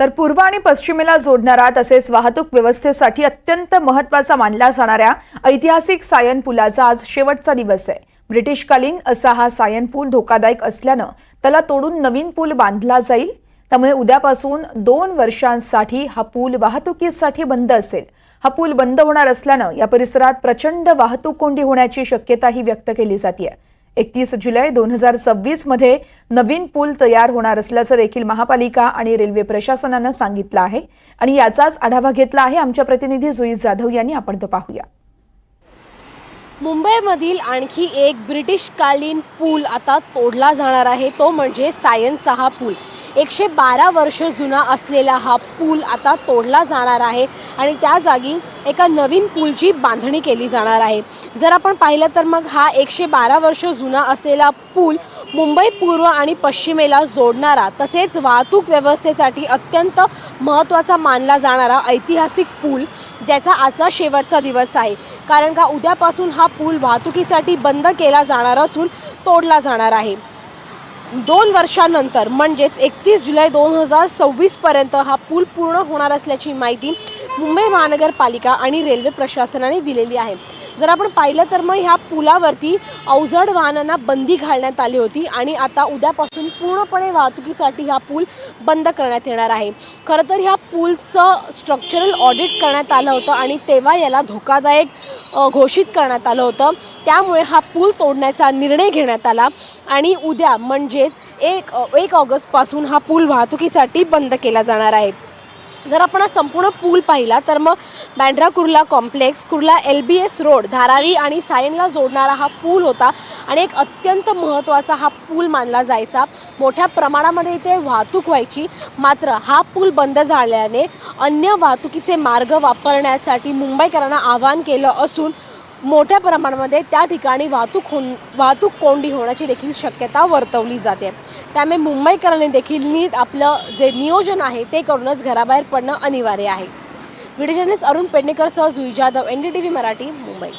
तर पूर्व आणि पश्चिमेला जोडणारा तसेच वाहतूक व्यवस्थेसाठी अत्यंत महत्त्वाचा मानला जाणाऱ्या ऐतिहासिक सायन पुलाचा आज शेवटचा दिवस आहे. ब्रिटिशकालीन असा हा सायन पूल धोकादायक असल्यानं त्याला तोडून नवीन पूल बांधला जाईल. त्यामुळे उद्यापासून दोन वर्षांसाठी हा पूल वाहतुकीसाठी बंद असेल. हा पूल बंद होणार असल्यानं या परिसरात प्रचंड वाहतूक कोंडी होण्याची शक्यताही व्यक्त केली जाते एकतीस जुलै दोन हजार सव्वीसमध्ये नवीन पूल तयार होणार असल्याचं देखील महापालिका आणि रेल्वे प्रशासनानं सांगितलं आहे. आणि याचाच आढावा घेतला आहे आमच्या प्रतिनिधी जुई जाधव यांनी. आपण तो पाहूया. मुंबईमधील आणखी एक ब्रिटिशकालीन पूल आता तोडला जाणार आहे. तो म्हणजे सायन्सचा हा पूल. एकशे बारा वर्ष जुना असलेला हा पूल आता तोडला जाणार आहे आणि त्या जागी एका नवीन पूलची बांधणी केली जाणार आहे. जर आपण पाहिलं तर मग हा एकशे बारा वर्ष जुना असलेला पूल मुंबई पूर्व आणि पश्चिमेला जोडणारा तसेच वाहतूक व्यवस्थेसाठी अत्यंत महत्त्वाचा मानला जाणारा ऐतिहासिक पूल ज्याचा आजचा शेवटचा दिवस आहे. कारण का उद्यापासून हा पूल वाहतुकीसाठी बंद केला जाणार असून तोडला जाणार आहे. दोन वर्षानंतर म्हणजेच एकतीस जुलै दोन हजार सव्वीसपर्यंत हा पूल पूर्ण होणार असल्याची माहिती मुंबई महानगरपालिका आणि रेल्वे प्रशासनाने दिलेली आहे. जर आपण पाहिलं तर मग ह्या पुलावरती अवजड वाहनांना बंदी घालण्यात आली होती आणि आता उद्यापासून पूर्णपणे वाहतुकीसाठी हा पूल बंद करण्यात येणार आहे. खरं तर ह्या पूलचं स्ट्रक्चरल ऑडिट करण्यात आलं होतं आणि तेव्हा याला धोकादायक घोषित करण्यात आलं होतं. त्यामुळे हा पूल तोडण्याचा निर्णय घेण्यात आला आणि उद्या म्हणजेच एक एक ऑगस्टपासून हा पूल वाहतुकीसाठी बंद केला जाणार आहे. जर आपण संपूर्ण पूल पाहिला तर मग Bandra Kurla complex Kurla L B S road Dharavi आणि सायनला जोडणारा हा पूल होता आणि एक अत्यंत महत्त्वाचा हा पूल मानला जायचा. मोठ्या प्रमाणामध्ये इथे वाहतूक व्हायची मात्र हा पूल बंद झाल्याने अन्य वाहतुकीचे मार्ग वापरण्यासाठी मुंबईकरांना आवाहन केलं असून मोठ्या प्रमाणामध्ये त्या ठिकाणी वाहतूक हो वाहतूक कोंडी होण्याची देखील शक्यता वर्तवली जाते. त्यामुळे मुंबईकरांनी देखील नीट आपलं जे नियोजन आहे ते करूनच घराबाहेर पडणं अनिवार्य आहे. Video journalist Arun पेडणेकरसह Juee Jadhav N D T V Marathi Mumbai.